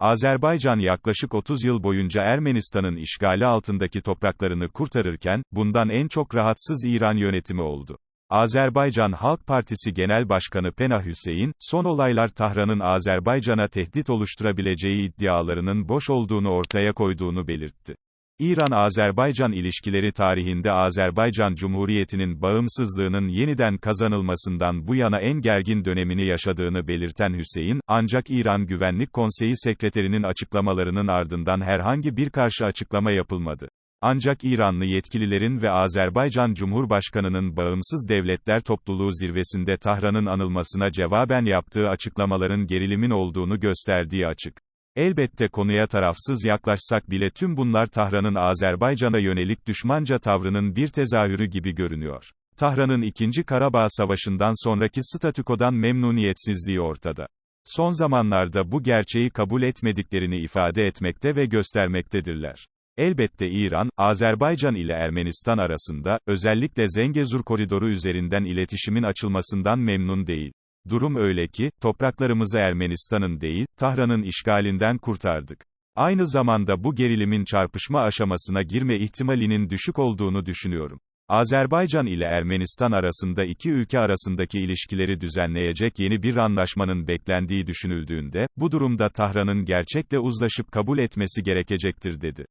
Azerbaycan yaklaşık 30 yıl boyunca Ermenistan'ın işgali altındaki topraklarını kurtarırken, bundan en çok rahatsız İran yönetimi oldu. Azerbaycan Halk Partisi Genel Başkanı Pena Hüseyin, son olaylar Tahran'ın Azerbaycan'a tehdit oluşturabileceği iddialarının boş olduğunu ortaya koyduğunu belirtti. İran-Azerbaycan ilişkileri tarihinde Azerbaycan Cumhuriyeti'nin bağımsızlığının yeniden kazanılmasından bu yana en gergin dönemini yaşadığını belirten Hüseyin, ancak İran Güvenlik Konseyi Sekreterinin açıklamalarının ardından herhangi bir karşı açıklama yapılmadı. Ancak İranlı yetkililerin ve Azerbaycan Cumhurbaşkanı'nın Bağımsız Devletler Topluluğu zirvesinde Tahran'ın anılmasına cevaben yaptığı açıklamaların gerilimin olduğunu gösterdiği açık. Elbette konuya tarafsız yaklaşsak bile tüm bunlar Tahran'ın Azerbaycan'a yönelik düşmanca tavrının bir tezahürü gibi görünüyor. Tahran'ın 2. Karabağ Savaşı'ndan sonraki statükodan memnuniyetsizliği ortada. Son zamanlarda bu gerçeği kabul etmediklerini ifade etmekte ve göstermektedirler. Elbette İran, Azerbaycan ile Ermenistan arasında, özellikle Zengezur koridoru üzerinden iletişimin açılmasından memnun değil. Durum öyle ki, topraklarımızı Ermenistan'ın değil, Tahran'ın işgalinden kurtardık. Aynı zamanda bu gerilimin çarpışma aşamasına girme ihtimalinin düşük olduğunu düşünüyorum. Azerbaycan ile Ermenistan arasında iki ülke arasındaki ilişkileri düzenleyecek yeni bir anlaşmanın beklendiği düşünüldüğünde, bu durumda Tahran'ın gerçekle uzlaşıp kabul etmesi gerekecektir dedi.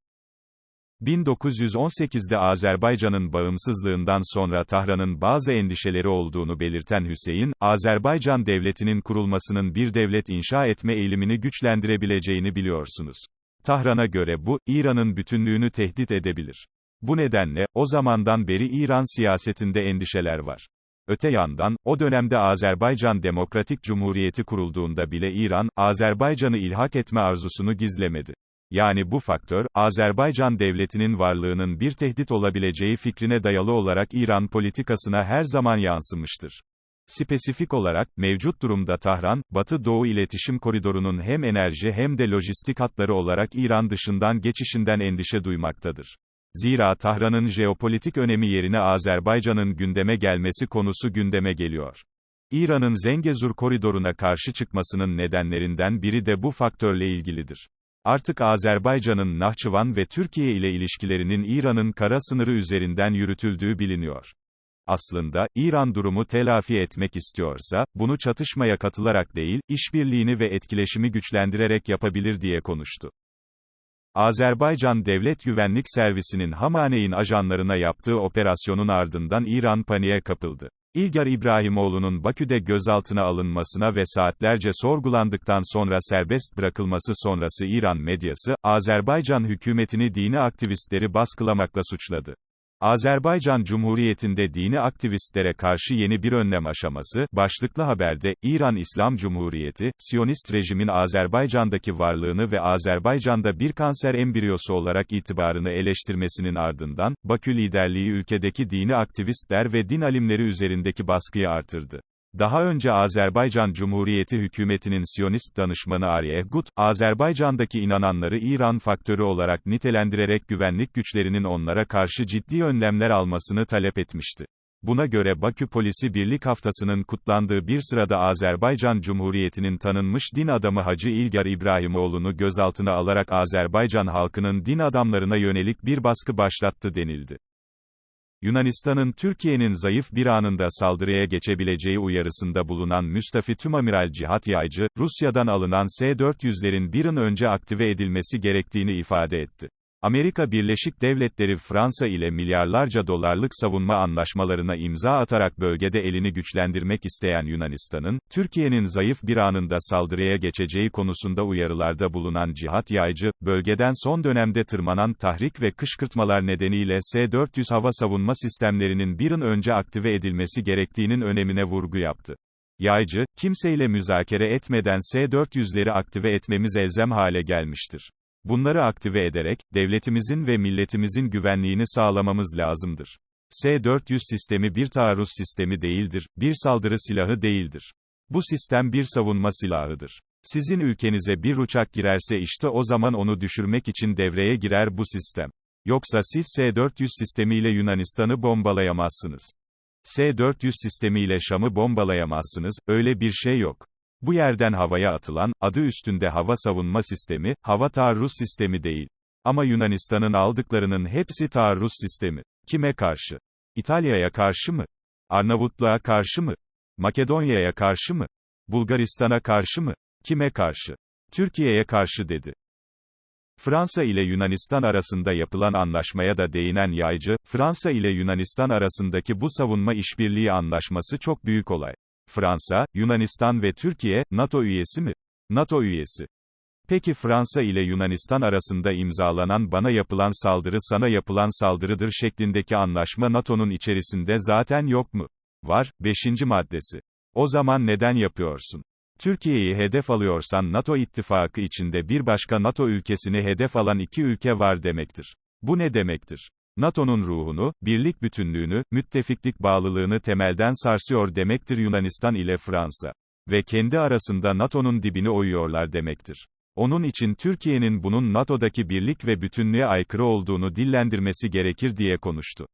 1918'de Azerbaycan'ın bağımsızlığından sonra Tahran'ın bazı endişeleri olduğunu belirten Hüseyin, Azerbaycan devletinin kurulmasının bir devlet inşa etme eğilimini güçlendirebileceğini biliyorsunuz. Tahran'a göre bu, İran'ın bütünlüğünü tehdit edebilir. Bu nedenle, o zamandan beri İran siyasetinde endişeler var. Öte yandan, o dönemde Azerbaycan Demokratik Cumhuriyeti kurulduğunda bile İran, Azerbaycan'ı ilhak etme arzusunu gizlemedi. Yani bu faktör, Azerbaycan devletinin varlığının bir tehdit olabileceği fikrine dayalı olarak İran politikasına her zaman yansımıştır. Spesifik olarak, mevcut durumda Tahran, Batı-Doğu iletişim koridorunun hem enerji hem de lojistik hatları olarak İran dışından geçişinden endişe duymaktadır. Zira Tahran'ın jeopolitik önemi yerine Azerbaycan'ın gündeme gelmesi konusu gündeme geliyor. İran'ın Zengezur koridoruna karşı çıkmasının nedenlerinden biri de bu faktörle ilgilidir. Artık Azerbaycan'ın Nahçıvan ve Türkiye ile ilişkilerinin İran'ın kara sınırı üzerinden yürütüldüğü biliniyor. Aslında, İran durumu telafi etmek istiyorsa, bunu çatışmaya katılarak değil, işbirliğini ve etkileşimi güçlendirerek yapabilir diye konuştu. Azerbaycan Devlet Güvenlik Servisi'nin Hamaneyn ajanlarına yaptığı operasyonun ardından İran paniğe kapıldı. İlgar İbrahimoğlu'nun Bakü'de gözaltına alınmasına ve saatlerce sorgulandıktan sonra serbest bırakılması sonrası İran medyası, Azerbaycan hükümetini dini aktivistleri baskılamakla suçladı. Azerbaycan Cumhuriyeti'nde dini aktivistlere karşı yeni bir önlem aşaması, başlıklı haberde, İran İslam Cumhuriyeti, Siyonist rejimin Azerbaycan'daki varlığını ve Azerbaycan'da bir kanser embriyosu olarak itibarını eleştirmesinin ardından, Bakü liderliği ülkedeki dini aktivistler ve din alimleri üzerindeki baskıyı artırdı. Daha önce Azerbaycan Cumhuriyeti hükümetinin Siyonist danışmanı Arye Gut, Azerbaycan'daki inananları İran faktörü olarak nitelendirerek güvenlik güçlerinin onlara karşı ciddi önlemler almasını talep etmişti. Buna göre Bakü Polisi Birlik Haftası'nın kutlandığı bir sırada Azerbaycan Cumhuriyeti'nin tanınmış din adamı Hacı İlgar İbrahimoğlu'nu gözaltına alarak Azerbaycan halkının din adamlarına yönelik bir baskı başlattı denildi. Yunanistan'ın Türkiye'nin zayıf bir anında saldırıya geçebileceği uyarısında bulunan Müstafi Tümamiral Cihat Yaycı, Rusya'dan alınan S-400'lerin bir an önce aktive edilmesi gerektiğini ifade etti. Amerika Birleşik Devletleri Fransa ile milyarlarca dolarlık savunma anlaşmalarına imza atarak bölgede elini güçlendirmek isteyen Yunanistan'ın, Türkiye'nin zayıf bir anında saldırıya geçeceği konusunda uyarılarda bulunan Cihat Yaycı, bölgeden son dönemde tırmanan tahrik ve kışkırtmalar nedeniyle S-400 hava savunma sistemlerinin bir an önce aktive edilmesi gerektiğinin önemine vurgu yaptı. Yaycı, kimseyle müzakere etmeden S-400'leri aktive etmemiz elzem hale gelmiştir. Bunları aktive ederek, devletimizin ve milletimizin güvenliğini sağlamamız lazımdır. S-400 sistemi bir taarruz sistemi değildir, bir saldırı silahı değildir. Bu sistem bir savunma silahıdır. Sizin ülkenize bir uçak girerse işte o zaman onu düşürmek için devreye girer bu sistem. Yoksa siz S-400 sistemiyle Yunanistan'ı bombalayamazsınız. S-400 sistemiyle Şam'ı bombalayamazsınız, öyle bir şey yok. Bu yerden havaya atılan, adı üstünde hava savunma sistemi, hava taarruz sistemi değil. Ama Yunanistan'ın aldıklarının hepsi taarruz sistemi. Kime karşı? İtalya'ya karşı mı? Arnavutluğa karşı mı? Makedonya'ya karşı mı? Bulgaristan'a karşı mı? Kime karşı? Türkiye'ye karşı dedi. Fransa ile Yunanistan arasında yapılan anlaşmaya da değinen yaycı, Fransa ile Yunanistan arasındaki bu savunma işbirliği anlaşması çok büyük olay. Fransa, Yunanistan ve Türkiye, NATO üyesi mi? NATO üyesi. Peki Fransa ile Yunanistan arasında imzalanan bana yapılan saldırı sana yapılan saldırıdır şeklindeki anlaşma NATO'nun içerisinde zaten yok mu? Var, 5. maddesi. O zaman neden yapıyorsun? Türkiye'yi hedef alıyorsan NATO ittifakı içinde bir başka NATO ülkesini hedef alan iki ülke var demektir. Bu ne demektir? NATO'nun ruhunu, birlik bütünlüğünü, müttefiklik bağlılığını temelden sarsıyor demektir Yunanistan ile Fransa. Ve kendi arasında NATO'nun dibini oyuyorlar demektir. Onun için Türkiye'nin bunun NATO'daki birlik ve bütünlüğe aykırı olduğunu dillendirmesi gerekir diye konuştu.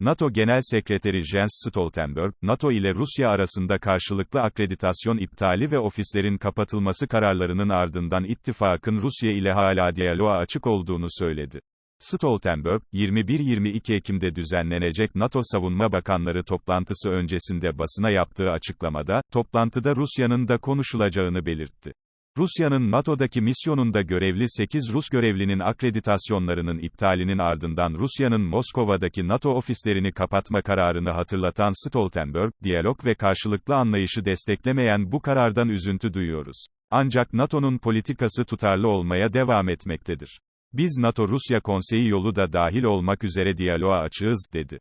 NATO Genel Sekreteri Jens Stoltenberg, NATO ile Rusya arasında karşılıklı akreditasyon iptali ve ofislerin kapatılması kararlarının ardından ittifakın Rusya ile hala diyaloğa açık olduğunu söyledi. Stoltenberg, 21-22 Ekim'de düzenlenecek NATO Savunma Bakanları toplantısı öncesinde basına yaptığı açıklamada, toplantıda Rusya'nın da konuşulacağını belirtti. Rusya'nın NATO'daki misyonunda görevli 8 Rus görevlinin akreditasyonlarının iptalinin ardından Rusya'nın Moskova'daki NATO ofislerini kapatma kararını hatırlatan Stoltenberg, diyalog ve karşılıklı anlayışı desteklemeyen bu karardan üzüntü duyuyoruz. Ancak NATO'nun politikası tutarlı olmaya devam etmektedir. Biz NATO-Rusya konseyi yolu da dahil olmak üzere diyaloğa açığız, dedi.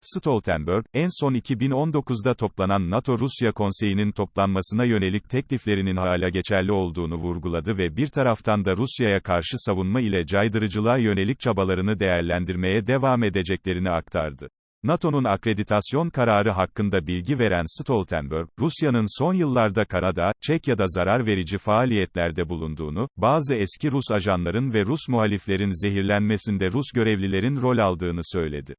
Stoltenberg, en son 2019'da toplanan NATO-Rusya Konseyi'nin toplanmasına yönelik tekliflerinin hala geçerli olduğunu vurguladı ve bir taraftan da Rusya'ya karşı savunma ile caydırıcılığa yönelik çabalarını değerlendirmeye devam edeceklerini aktardı. NATO'nun akreditasyon kararı hakkında bilgi veren Stoltenberg, Rusya'nın son yıllarda Karada, Çekya'da zarar verici faaliyetlerde bulunduğunu, bazı eski Rus ajanların ve Rus muhaliflerin zehirlenmesinde Rus görevlilerin rol aldığını söyledi.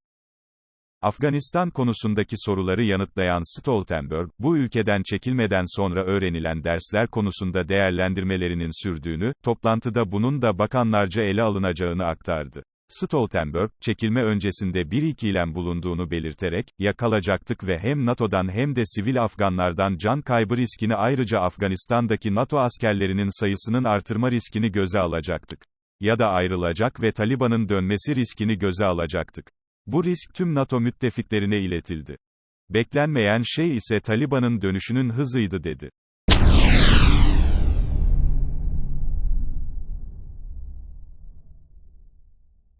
Afganistan konusundaki soruları yanıtlayan Stoltenberg, bu ülkeden çekilmeden sonra öğrenilen dersler konusunda değerlendirmelerinin sürdüğünü, toplantıda bunun da bakanlarca ele alınacağını aktardı. Stoltenberg, çekilme öncesinde bir ikilem bulunduğunu belirterek, yakalacaktık ve hem NATO'dan hem de sivil Afganlardan can kaybı riskini ayrıca Afganistan'daki NATO askerlerinin sayısının artırma riskini göze alacaktık. Ya da ayrılacak ve Taliban'ın dönmesi riskini göze alacaktık. Bu risk tüm NATO müttefiklerine iletildi. Beklenmeyen şey ise Taliban'ın dönüşünün hızıydı dedi.